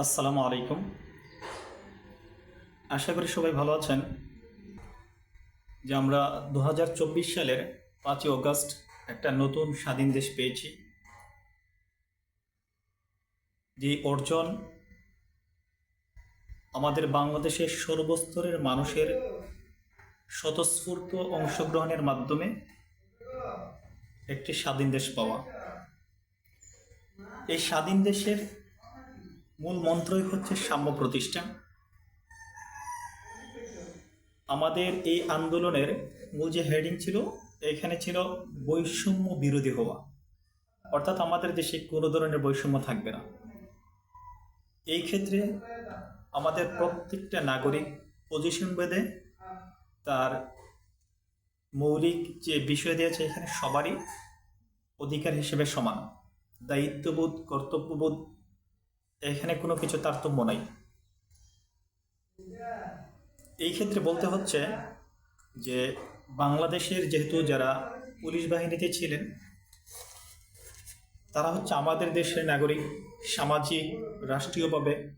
আসসালামু আলাইকুম। আশা করি সবাই ভালো আছেন। যে আমরা দু হাজার চব্বিশ সালের পাঁচই অগস্ট একটা নতুন স্বাধীন দেশ পেয়েছি। যে অর্জন আমাদের বাংলাদেশের সর্বস্তরের মানুষের স্বতঃস্ফূর্ত অংশগ্রহণের মাধ্যমে একটি স্বাধীন দেশ পাওয়া। এই স্বাধীন দেশের মূল মন্ত্রই হচ্ছে সাম্য প্রতিষ্ঠা আমাদের এই আন্দোলনের মূল যে হেডিং ছিল, এখানে ছিল বৈষম্য বিরোধী হওয়া। অর্থাৎ আমাদের দেশে কোনো ধরনের বৈষম্য থাকবে না। এই ক্ষেত্রে আমাদের প্রত্যেকটা নাগরিক পজিশন বেঁধে তার মৌলিক যে বিষয় দিয়েছে, এখানে সবারই অধিকার হিসেবে সমান। দায়িত্ববোধ, কর্তব্যবোধ এখানে কোনো কিছু তারতম্য নাই। এই ক্ষেত্রে বলতে হচ্ছে যে, বাংলাদেশের যেহেতু যারা পুলিশ বাহিনীতে ছিলেন, তারা হচ্ছে আমাদের দেশের নাগরিক, সামাজিক, রাষ্ট্রীয়ভাবে।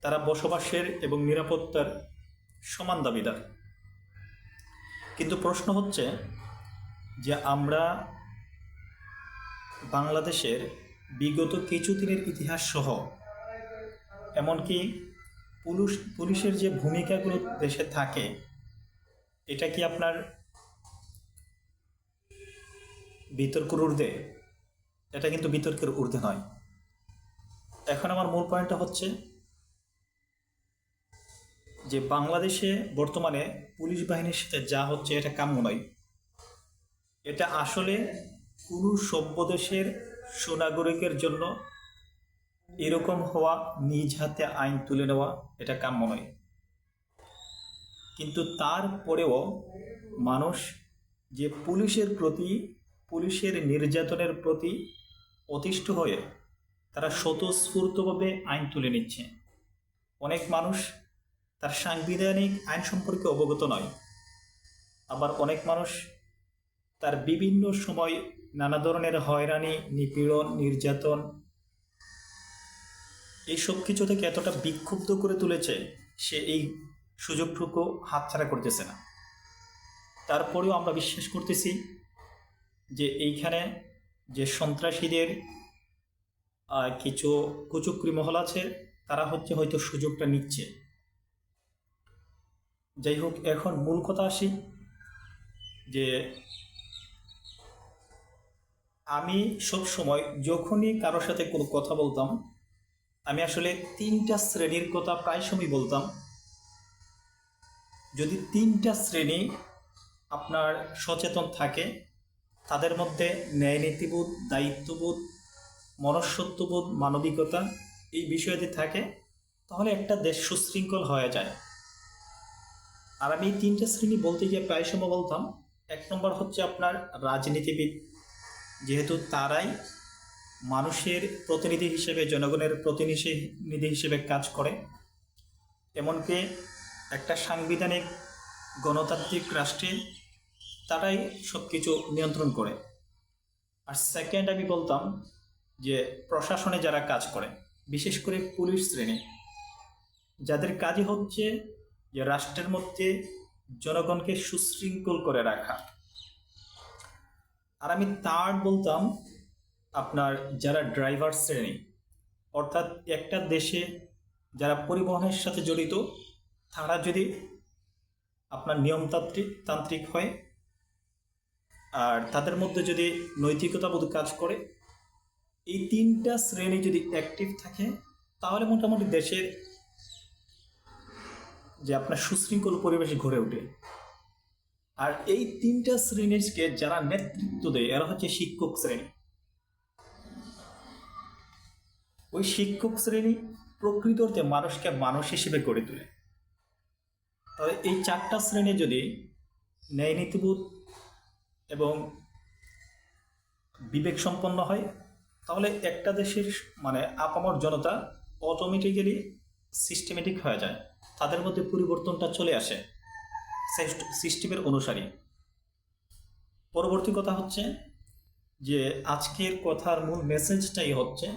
তারা বসবাসের এবং নিরাপত্তার সমান দাবিদার। কিন্তু প্রশ্ন হচ্ছে যে, আমরা বাংলাদেশের বিগত কিছু দিনের ইতিহাস সহ, এমনকি পুলিশ পুলিশের যে ভূমিকাগুলো দেশে থাকে, এটা কি আপনার বিতর্কের ঊর্ধ্বে? এটা কিন্তু বিতর্কের ঊর্ধ্বে নয়। এখন আমার মূল পয়েন্টটা হচ্ছে যে বাংলাদেশে বর্তমানে পুলিশ বাহিনীর সাথে যা হচ্ছে এটা কাম্য নয়। এটা আসলে কোনো সভ্য দেশের সুনাগরিকের জন্য এরকম হওয়া নিজ হাতে আইন তুলে নেওয়া এটা কাম্য নয়। কিন্তু তারপরেও মানুষ যে পুলিশের প্রতি, পুলিশের নির্যাতনের প্রতি অতিষ্ঠ হয়ে তারা স্বতঃস্ফূর্তভাবে আইন তুলে নিচ্ছে। অনেক মানুষ তার সাংবিধানিক আইন সম্পর্কে অবগত নয়। আবার অনেক মানুষ তার বিভিন্ন সময় নানা ধরনের হয়রানি, নিপীড়ন, নির্যাতন এই সব কিছু থেকে এতটা বিক্ষুব্ধ করে তুলেছে, সে এই সুযোগটুকু হাতছাড়া করতেছে না। তারপরেও আমরা বিশ্বাস করতেছি যে এইখানে যে সন্ত্রাসীদের কিছু কুচুকরি মহল আছে, তারা হচ্ছে হয়তো সুযোগটা নিচ্ছে। যাই হোক, এখন মূল কথা আসি যে আমি সব সময় যখনই কারোর সাথে কোনো কথা বলতাম, আমি আসলে তিনটা শ্রেণির কথা প্রায় সময় বলতাম। যদি তিনটা শ্রেণি আপনার সচেতন থাকে, তাদের মধ্যে ন্যায় নীতিবোধ দায়িত্ববোধ মনস্বত্ববোধ মানবিকতা এই বিষয়টি থাকে, তাহলে একটা দেশ সুশৃঙ্খল হয়ে যায়। আর আমি এই তিনটা শ্রেণি বলতে গিয়ে প্রায় সময় বলতাম, এক নম্বর হচ্ছে আপনার রাজনীতিবিদ। যেহেতু তারাই মানুষের প্রতিনিধি হিসেবে, জনগণের প্রতিনিধি হিসেবে কাজ করে, এমনকি একটা সাংবিধানিক গণতান্ত্রিক রাষ্ট্রে তারাই সব কিছু নিয়ন্ত্রণ করে। আর সেকেন্ড আমি বলতাম যে প্রশাসনে যারা কাজ করে, বিশেষ করে পুলিশ শ্রেণি, যাদের কাজই হচ্ছে যে রাষ্ট্রের মধ্যে জনগণকে সুশৃঙ্খল করে রাখা। আর আমি থার্ড বলতাম, আপনার যারা ড্রাইভার শ্রেণি, অর্থাৎ একটা দেশে যারা পরিবহনের সাথে জড়িত, তারা যদি আপনার নিয়মতান্ত্রিক, তান্ত্রিক হয়, আর তাদের মধ্যে যদি নৈতিকতাবোধ কাজ করে, এই তিনটা শ্রেণি যদি অ্যাক্টিভ থাকে, তাহলে মোটামুটি দেশের যে আপনার সুশৃঙ্খল পরিবেশ গড়ে ওঠে। আর এই তিনটা শ্রেণীকে যারা নেতৃত্ব দেয়, এরা হচ্ছে শিক্ষক শ্রেণি। ওই শিক্ষক শ্রেণি প্রকৃত অর্থে মানুষকে মানুষ হিসেবে গড়ে তোলে। তবে এই চারটা শ্রেণি যদি ন্যায় নীতিবোধ এবং বিবেক সম্পন্ন হয়, তাহলে একটা দেশের মানে আপামর জনতা অটোমেটিক্যালি সিস্টেমেটিক হয়ে যায়। তাদের মধ্যে পরিবর্তনটা চলে আসে। সিস্টেমের অনুসারী। পরবর্তী কথা হচ্ছে যে, আজকের কথার মূল মেসেজটাই হচ্ছে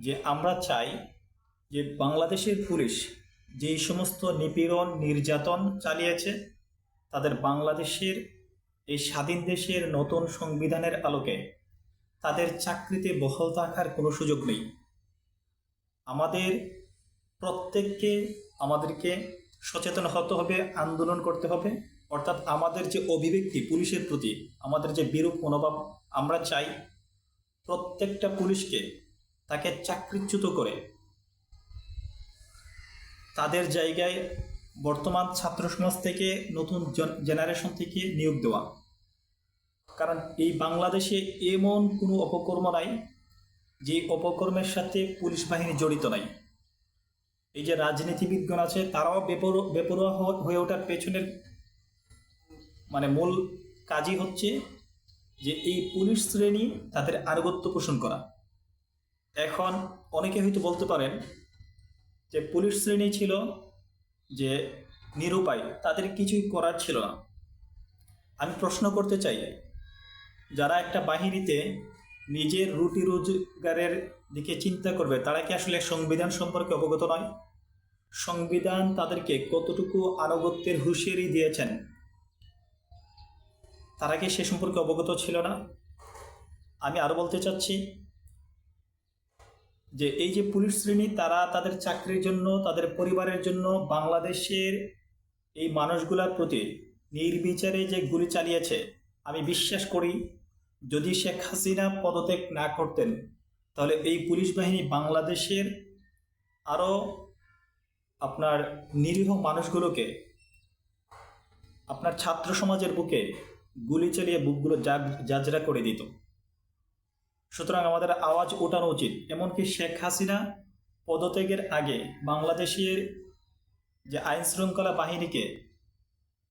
যে, আমরা চাই যে, বাংলাদেশের পুলিশ যেই সমস্ত নিপীড়ন, নির্যাতন চালিয়েছে, তাদের বাংলাদেশের এই স্বাধীন দেশের নতুন সংবিধানের আলোকে তাদের চাকরিতে বহাল থাকার কোনো সুযোগ নেই। আমাদের প্রত্যেককে, আমাদেরকে সচেতন হতে হবে, আন্দোলন করতে হবে। অর্থাৎ আমাদের যে অভিব্যক্তি পুলিশের প্রতি, আমাদের যে বিরূপ মনোভাব, আমরা চাই প্রত্যেকটা পুলিশকে তাকে চাকরিচ্যুত করে তাদের জায়গায় বর্তমান ছাত্র সমাজ থেকে, নতুন জেনারেশন থেকে নিয়োগ দেওয়া। কারণ এই বাংলাদেশে এমন কোনো অপকর্ম নাই, যে অপকর্মের সাথে পুলিশ বাহিনী জড়িত নাই। এই যে রাজনীতিবিদগণ আছে, তারাও বেপর, বেপরোয়া হয়ে ওঠার পেছনের মানে মূল কাজই হচ্ছে যে এই পুলিশ শ্রেণি তাদের আনুগত্য পোষণ করা। এখন অনেকে হয়তো বলতে পারেন যে পুলিশ শ্রেণি ছিল যে নিরুপায়, তাদের কিছুই করার ছিল না। আমি প্রশ্ন করতে চাই, যারা একটা বাহিনীতে নিজের রুটি রোজগারের দিকে চিন্তা করবে, তারা কি আসলে সংবিধান সম্পর্কে অবগত নয়? সংবিধান তাদেরকে কতটুকু আনুগত্যের হুঁশিয়ারি দিয়েছেন? তারা কি সে সম্পর্কে অবগত ছিল না? আমি আরও বলতে চাচ্ছি যে, এই যে পুলিশ শ্রেণি, তারা তাদের চাকরির জন্য, তাদের পরিবারের জন্য বাংলাদেশের এই মানুষগুলোর প্রতি নির্বিচারে যে গুলি চালিয়েছে, আমি বিশ্বাস করি যদি শেখ হাসিনা পদত্যাগ না করতেন তাহলে এই পুলিশ বাহিনী বাংলাদেশের আরও আপনার নিরীহ মানুষগুলোকে, আপনার ছাত্র সমাজের বুকে গুলি চালিয়ে বুকগুলো জাজরা করে দিত। সুতরাং আমাদের আওয়াজ ওঠানো উচিত। এমনকি শেখ হাসিনা পদত্যাগের আগে বাংলাদেশের যে আইন শৃঙ্খলা বাহিনীকে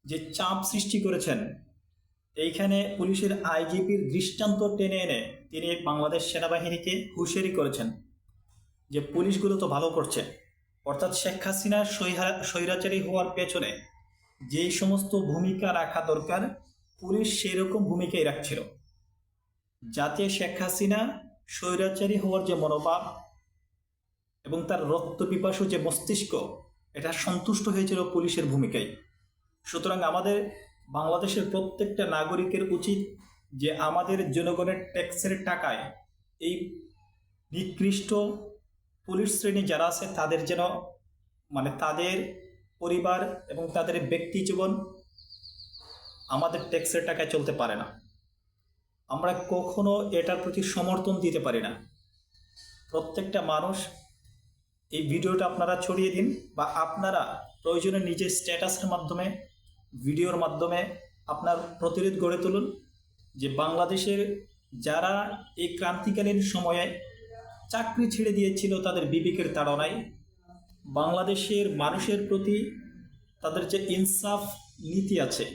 যে চাপ সৃষ্টি করেছেন এইখানে পুলিশের আইজিপির দৃষ্টান্ত টেনে এনে তিনি বাংলাদেশ সেনাবাহিনীকে হুঁশিয়ারি করেছেন যে পুলিশগুলো তো ভালো করছে। অর্থাৎ শেখ হাসিনার স্বৈরাচারী হওয়ার পেছনে যেই সমস্ত ভূমিকা রাখা দরকার, পুলিশ সেই রকম ভূমিকাই রাখছিল। যাতে শেখ হাসিনা স্বৈরাচারী হওয়ার যে মনোভাব এবং তার রক্ত পিপাসু যে মস্তিষ্ক, এটা সন্তুষ্ট হয়েছিল পুলিশের ভূমিকায়। সুতরাং আমাদের বাংলাদেশের প্রত্যেকটা নাগরিকের উচিত যে আমাদের জনগণের ট্যাক্সের টাকায় এই নিকৃষ্ট পুলিশ শ্রেণি যারা আছে, তাদের যেন মানে তাদের পরিবার এবং তাদের ব্যক্তি জীবন আমাদের ট্যাক্সের টাকায় চলতে পারে না। আমরা কখনো এটার প্রতি সমর্থন দিতে পারি না। প্রত্যেকটা মানুষ এই ভিডিওটা আপনারা ছড়িয়ে দিন বা আপনারা প্রয়োজনে নিজের স্ট্যাটাসের মাধ্যমে ভিডিওর মাধ্যমে আপনার প্রতিরোধ গড়ে তুলুন যে বাংলাদেশের যারা এই ক্রান্তিকালীন সময়ে চাকরি ছেড়ে দিয়েছিল তাদের বিবেকের তাড়নায়, বাংলাদেশের মানুষের প্রতি তাদের যে ইনসাফ নীতি আছে,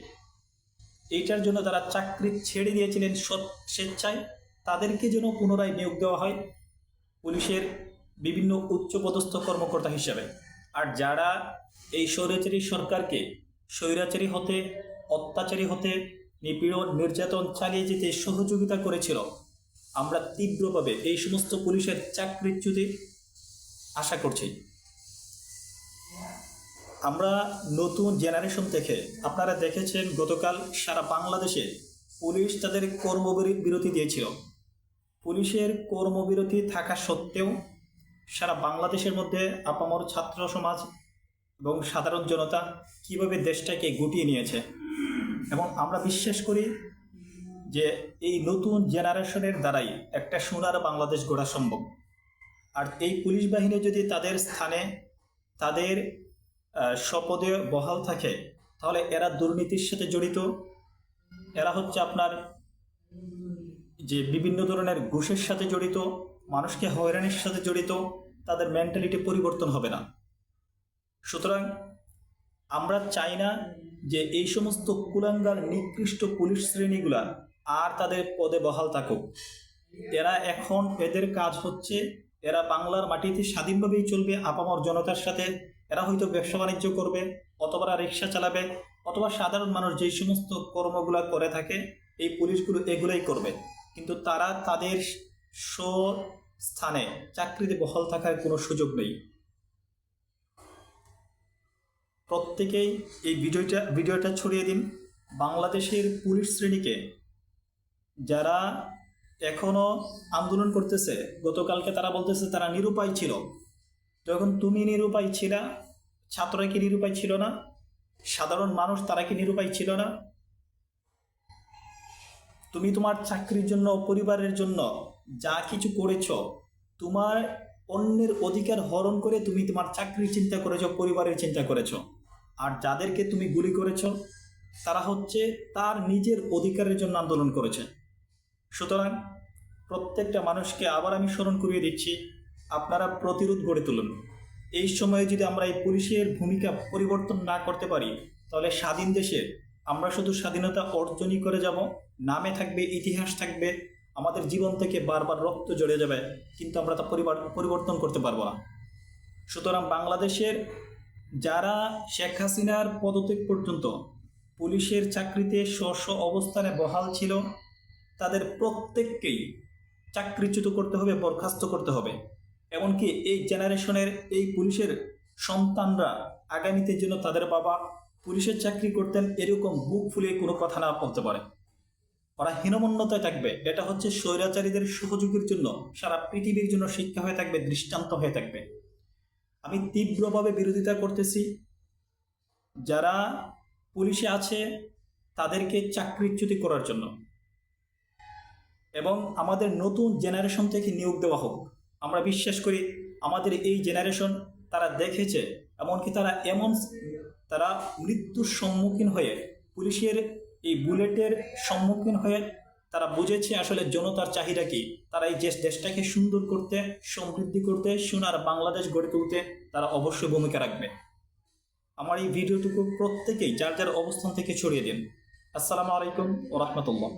এইটার জন্য যারা চাকরি ছেড়ে দিয়েছিলেন সৎ- স্বেচ্ছায়, তাদেরকে যেন পুনরায় নিয়োগ দেওয়া হয় পুলিশের বিভিন্ন উচ্চপদস্থ কর্মকর্তা হিসাবে। আর যারা এই স্বৈরাচারী সরকারকে স্বৈরাচারী হতে, অত্যাচারী হতে, নিপীড়ন, নির্যাতন চালিয়ে যেতে সহযোগিতা করেছিল। আমরা তীব্রভাবে এই সমস্ত পুলিশের চাকরিচ্যুতি আশা করছি। আমরা নতুন জেনারেশন থেকে আপনারা দেখেছেন গতকাল সারা বাংলাদেশে পুলিশ তাদের কর্মবিরতি দিয়েছিল। পুলিশের কর্মবিরতি থাকা সত্ত্বেও সারা বাংলাদেশের মধ্যে আপামর ছাত্র সমাজ এবং সাধারণ জনতা কীভাবে দেশটাকে গুটিয়ে নিয়েছে। এবং আমরা বিশ্বাস করি যে এই নতুন জেনারেশনের দ্বারাই একটা সোনার বাংলাদেশ গড়া সম্ভব। আর এই পুলিশ বাহিনী যদি তাদের স্থানে তাদের শপথে বহাল থাকে, তাহলে এরা দুর্নীতির সাথে জড়িত। এরা হচ্ছে আপনার যে বিভিন্ন ধরনের ঘুষের সাথে জড়িত, মানুষকে হয়রানির সাথে জড়িত, তাদের মেন্টালিটি পরিবর্তন হবে না। সুতরাং আমরা চাই না যে এই সমস্ত কুলাঙ্গার নিকৃষ্ট পুলিশ শ্রেণীগুলা আর তাদের পদে বহাল থাকুক। এরা এখন এদের কাজ হচ্ছে, এরা বাংলার মাটিতে স্বাধীনভাবেই চলবে, আপামর জনতার সাথে এরা হয়তো ব্যবসা বাণিজ্য করবে, অথবা রিক্সা চালাবে, অথবা সাধারণ মানুষ যেই সমস্ত কর্মগুলা করে থাকে, এই পুলিশগুলো এগুলোই করবে। কিন্তু তারা তাদের স্ব স্থানে চাকরিতে বহাল থাকার কোনো সুযোগ নেই। প্রত্যেকেই এই ভিডিওটা ভিডিওটা ছড়িয়ে দিন। বাংলাদেশের পুলিশ শ্রেণীকে, যারা এখনও আন্দোলন করতেছে, গতকালকে তারা বলতেছে তারা নিরুপায় ছিল। যখন তুমি নিরুপায় ছিলা, ছাত্ররা কি নিরুপায় ছিল না? সাধারণ মানুষ তারা কি নিরুপায় ছিল না? তুমি তোমার চাকরির জন্য, পরিবারের জন্য যা কিছু করেছ, তোমার অন্যের অধিকার হরণ করে তুমি তোমার চাকরির চিন্তা করেছ, পরিবারের চিন্তা করেছ। আর যাদেরকে তুমি গুলি করেছ, তারা হচ্ছে তার নিজের অধিকারের জন্য আন্দোলন করেছে। সুতরাং প্রত্যেকটা মানুষকে আবার আমি স্মরণ করিয়ে দিচ্ছি, আপনারা প্রতিরোধ গড়ে তুলুন। এই সময়ে যদি আমরা এই পুলিশের ভূমিকা পরিবর্তন না করতে পারি, তাহলে স্বাধীন দেশে আমরা শুধু স্বাধীনতা অর্জনই করে যাব, নামে থাকবে, ইতিহাস থাকবে, আমাদের জীবন থেকে বারবার রক্ত জড়ে যাবে, কিন্তু আমরা তা পরিবার, পরিবর্তন করতে পারব না। সুতরাং বাংলাদেশের যারা শেখ হাসিনার পদত্যাগ পর্যন্ত পুলিশের চাকরিতে স্ব অবস্থানে বহাল ছিল, তাদের প্রত্যেককেই চাকরিচ্যুত করতে হবে, বরখাস্ত করতে হবে। এমনকি এই জেনারেশনের এই পুলিশের সন্তানরা আগামীতে যেন তাদের বাবা পুলিশের চাকরি করতেন, এরকম বুক ফুলিয়ে কোনো কথা না বলতে পারে। ওরা হীনমন্যতায় থাকবে। এটা হচ্ছে স্বৈরাচারীদের সহযোগীর জন্য সারা পৃথিবীর জন্য শিক্ষা হয়ে থাকবে, দৃষ্টান্ত হয়ে থাকবে। আমি তীব্রভাবে বিরোধিতা করতেছি। যারা পুলিশে আছে, তাদেরকে চাকরিচ্যুতি করার জন্য। এবং আমাদের নতুন জেনারেশন থেকে নিয়োগ দেওয়া হোক। আমরা বিশ্বাস করি, আমাদের এই জেনারেশন তারা দেখেছে, এমনকি তারা এমন তারা মৃত্যুর সম্মুখীন হয়ে, পুলিশের এই বুলেটের সম্মুখীন হয়ে তারা বুঝেছে আসলে জনতার চাহিদা কি। তারা এই দেশ দেশটাকে সুন্দর করতে, সমৃদ্ধি করতে, সোনার বাংলাদেশ গড়ে তুলতে তারা অবশ্যই ভূমিকা রাখবে। আমার এই ভিডিওটুকু প্রত্যেকেই যার যার অবস্থান থেকে ছড়িয়ে দিন। আসসালামু আলাইকুম ও রহমতুল্লাহ।